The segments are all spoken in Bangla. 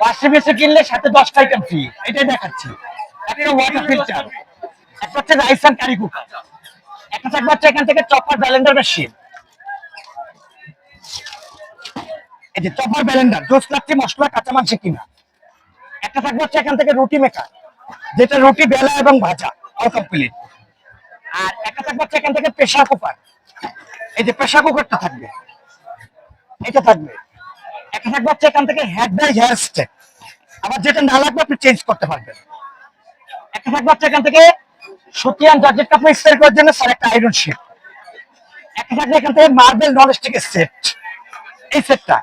ওয়াশিং মেশিন কিনলে সাথে দশটা আইটেম ফ্রি এটাই দেখাচ্ছি। একটা ওয়াটার ফিল্টার একটা হচ্ছে রাইস অ্যান্ড কারি কুকার একটা থাকবে হচ্ছে এখান থেকে চপার ব্যালেন্ডার মেশিন এই যে চপার ব্যালেন্ডার জোস লাগছে মশলা কাঁচা মাংস কিনা। একটা থাকবে হচ্ছে এখান থেকে রুটি মেকার যেটা রুটি, বেলা এবং ভাজা অল কমপ্লিট আর একটা থাকবে হচ্ছে এখান থেকে প্রেশার কুকার এই যে প্রেসার কুকারটা থাকবে। এটা থাকবে। একটা থাকবে হচ্ছে এখান থেকে বাই হেয়ার স্টেক আবার যেটা না লাগবে আপনি চেঞ্জ করতে পারবেন। একটা থাকবে হচ্ছে এখান থেকে জর্জেট কাপড় করার জন্য স্যার একটা আয়রন একটা থাকবে এখান থেকে মার্বেল সেট এই সেটটা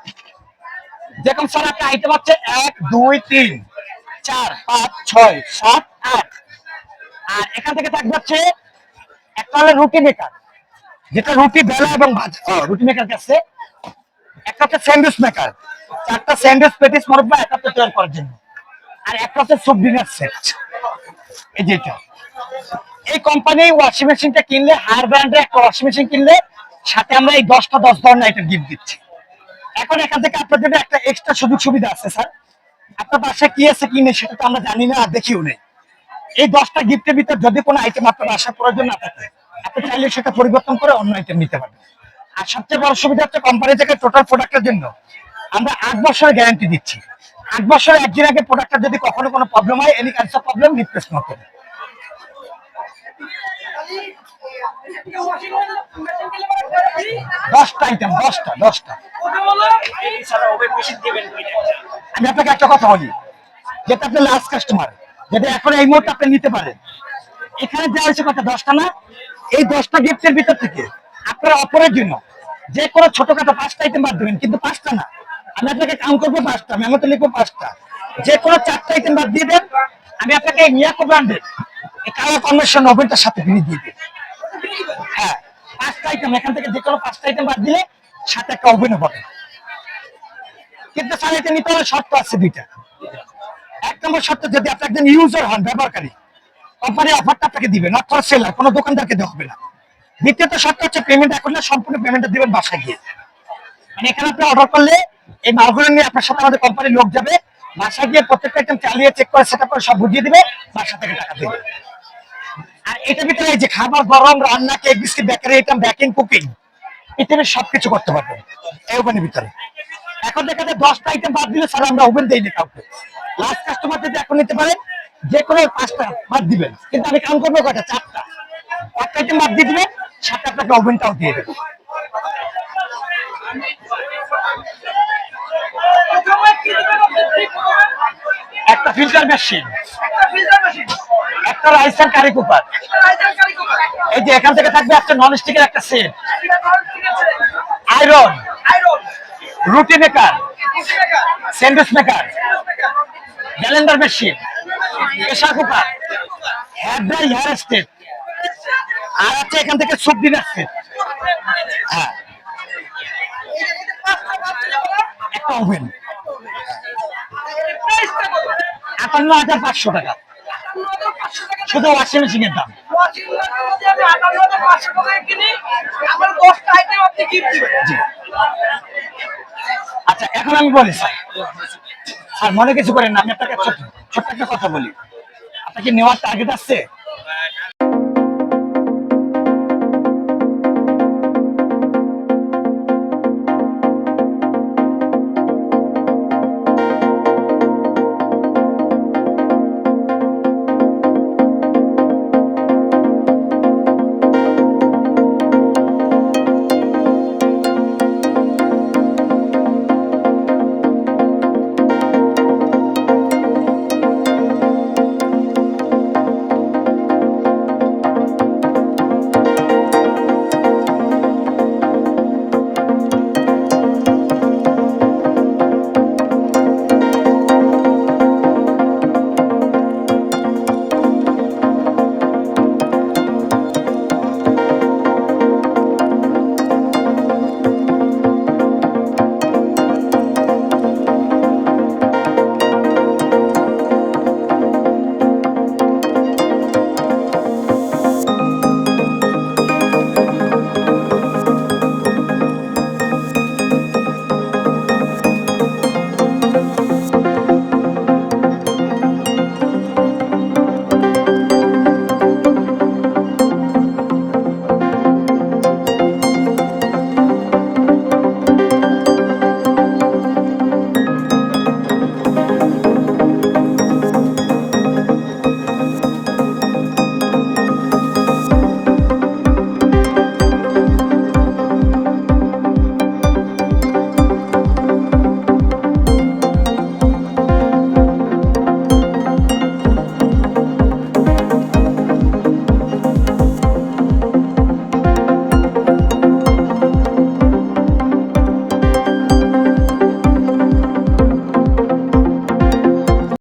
যেরকম স্যার একটা আইটেম হচ্ছে এক, দুই, তিন, চার, পাঁচ, ছয়, সাত, আট। আর এখান থেকে থাকবে হচ্ছে একটা হলো রুটি মেকার যেটা রুটি বেলা এবং ভাজা রুটি মেকার কাছে একটা স্যান্ডউইচ মেকার চারটা স্যান্ডউইচ একটা তৈরি করার জন্য। আর একটা হচ্ছে সুপ ডিনার সেট এই যেটা এই কোম্পানি ওয়াশিং মেশিনটা কিনলে ব্র্যান্ডের একটা ওয়াশিং মেশিন কিনলে, সাথে আমরা এই দশটা, দশ ধরনের আইটেম গিফট দিচ্ছি। এখন এখান থেকে আপনার একটা এক্সট্রা সুযোগ সুবিধা আছে, স্যার। আপনার বাসায় কি আছে, কি নেই, সেটা তো আমরা জানি না আর দেখিও নেই। এই দশটা গিফটের ভিতর যদি কোনো আইটেম আপনার প্রয়োজন না থাকে, আপনি চাইলে সেটা পরিবর্তন করে অন্য আইটেম নিতে পারবেন আর সবচেয়ে বড় সুবিধা হচ্ছে কোম্পানি থেকে টোটাল প্রোডাক্টের জন্য। আমরা আট বছরের গ্যারান্টি দিচ্ছি। আট বছরের একদিন আগে প্রোডাক্টের যদি কখনো কোনো প্রবলেম হয় এনি অফ প্রবলেম রিপ্লেস করতে দশটা দশটা দশটা। আমি আপনাকে একটা কথা বলি, যেটা লাস্ট কাস্টমার যেটা এখন এই মুহূর্তে আপনি নিতে পারেন। এখানে যা হয়েছে কথা, দশটা না, এই দশটা গিফটের ভিতর থেকে আপনার অপরের জন্য যে কোনো ছোটখাটো পাঁচটা আইটেম বাদ দেবেন, কিন্তু পাঁচটা না। আমি আপনাকে কাউন্ট করব পাঁচটা, আমি আমাকে লিখব পাঁচটা। যে কোনো চারটা আইটেম বাদ দিয়ে দেন, আমি আপনাকে মিয়াকো ব্র্যান্ডের এই কালার কনভার্সন ওভেনটার সাথে ফ্রি দিয়ে দেব। হ্যাঁ পাঁচটা আইটেম এখান থেকে যে কোনো পাঁচটা আইটেম বাদ দিলে সাথে একটা কিন্তু নিতে হলে শর্ত আছে দুইটা। এক নম্বর শর্ত, যদি আপনি একজন ইউজার হন, ব্যবহারকারী কোম্পানি অফারটা আপনাকে দিবে নট ফর সেলার কোনো দোকানদারকে দেওয়া হবে না। দ্বিতীয়ত শর্ত হচ্ছে পেমেন্ট এখন না সম্পূর্ণ পেমেন্টটা দিবেন বাসায় গিয়ে। মানে এখানে আপনি অর্ডার করলে এই মালগুলো নিয়ে আপনার সাথে আমাদের কোম্পানির লোক যাবে, বাসায় গিয়ে প্রত্যেকটা আইটেম চালিয়ে চেক করে সেটা করে সব বুঝিয়ে দিবে, বাসা থেকে টাকা দেবে। আর এটার ভিতরে যে খাবার, গরম, রান্না cake biscuit bakery item baking cooking পৃথিবীর সবকিছু করতে পারবেন এই ওভেনের ভিতরে। এখন দেখা যায় দশটা আইটেম বাদ দিলে স্যার আমরা ওভেন দেইনি কাউকে। লাস্ট কাস্টমার যদি এখন নিতে পারেন, যে কোনো পাঁচটা বাদ দিবেন। কিন্তু আমি কাউন্ট করব কয়টা? চারটা। একটা আইটেম বাদ দিয়ে দিবেন সাথে আপনাকে ওভেনটাও দিয়ে দেবেন একটা ফিল্টার মেশিন একটা রাইস অ্যান্ড কারি কুকার এই যে এখান থেকে থাকবে একটা নন স্টিকের একটা সেট আয়রন রুটি maker sandwich maker blender machine pressure cooker hair dry hair state আর আছে এখান থেকে সুপ ডিনার সেট হ্যাঁ। একটা আটান্ন হাজার পাঁচশো টাকা। শুধু ওয়াশিং মেশিনের দাম। আচ্ছা এখন আমি বলি, স্যার। স্যার, মনে কিছু করেন না, আমি আপনাকে ছোট্ট ছোট্ট একটা কথা বলি। আপনাকে নেওয়ার টার্গেট আসছে